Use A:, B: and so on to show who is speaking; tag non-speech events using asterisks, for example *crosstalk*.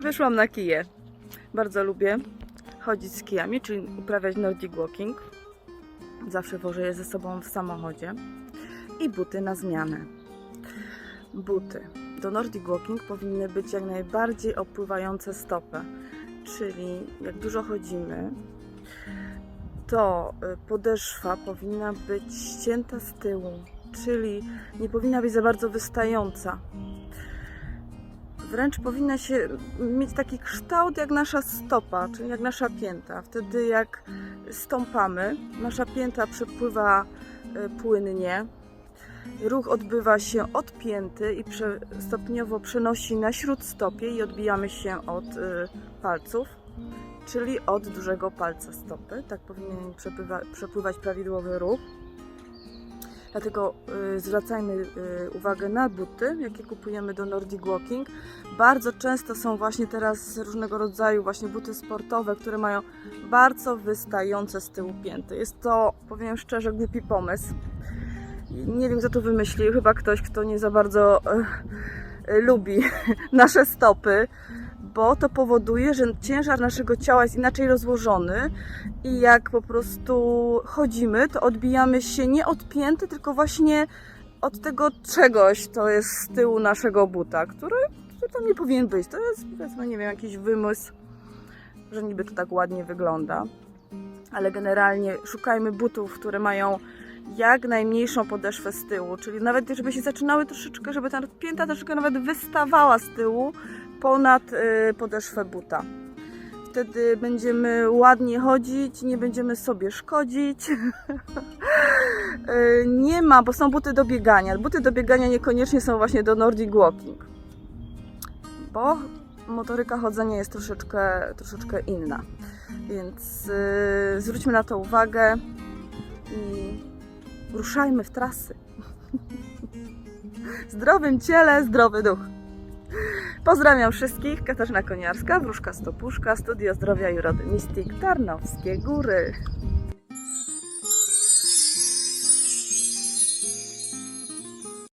A: Wyszłam na kije. Bardzo lubię chodzić z kijami, czyli uprawiać Nordic Walking. Zawsze wożę je ze sobą w samochodzie. I buty na zmianę. Buty do Nordic Walking powinny być jak najbardziej opływające stopę. Czyli jak dużo chodzimy, to y, podeszwa powinna być ścięta z tyłu, czyli nie powinna być za bardzo wystająca. Wręcz powinna się mieć taki kształt jak nasza stopa, czyli jak nasza pięta. Wtedy jak stąpamy, nasza pięta przepływa y, płynnie, ruch odbywa się od pięty i stopniowo przenosi na śródstopie i odbijamy się od y, palców, czyli od dużego palca stopy. Tak powinien przepływa, przepływać prawidłowy ruch. Dlatego y, zwracajmy y, uwagę na buty, jakie kupujemy do Nordic Walking. Bardzo często są właśnie teraz różnego rodzaju właśnie buty sportowe, które mają bardzo wystające z tyłu pięty. Jest to, powiem szczerze, głupi pomysł. Nie wiem, kto to wymyślił. Chyba ktoś, kto nie za bardzo e, e, lubi *laughs* nasze stopy, bo to powoduje, że ciężar naszego ciała jest inaczej rozłożony i jak po prostu chodzimy, to odbijamy się nie od pięty, tylko właśnie od tego czegoś, to jest z tyłu naszego buta, który, który tam nie powinien być. To jest, powiedzmy, nie wiem, jakiś wymysł, że niby to tak ładnie wygląda. Ale generalnie szukajmy butów, które mają jak najmniejszą podeszwę z tyłu, czyli nawet żeby się zaczynały troszeczkę, żeby ta pięta troszeczkę nawet wystawała z tyłu ponad y, podeszwę buta. Wtedy będziemy ładnie chodzić, nie będziemy sobie szkodzić. *laughs* Y, nie ma, bo są buty do biegania. Buty do biegania niekoniecznie są właśnie do Nordic Walking, bo motoryka chodzenia jest troszeczkę, troszeczkę inna. Więc y, zwróćmy na to uwagę i ruszajmy w trasy. *laughs* Zdrowym ciele, zdrowy duch. Pozdrawiam wszystkich. Katarzyna Koniarska, Wróżka Stopuszka, Studio Zdrowia i Urody Mystic, Tarnowskie Góry.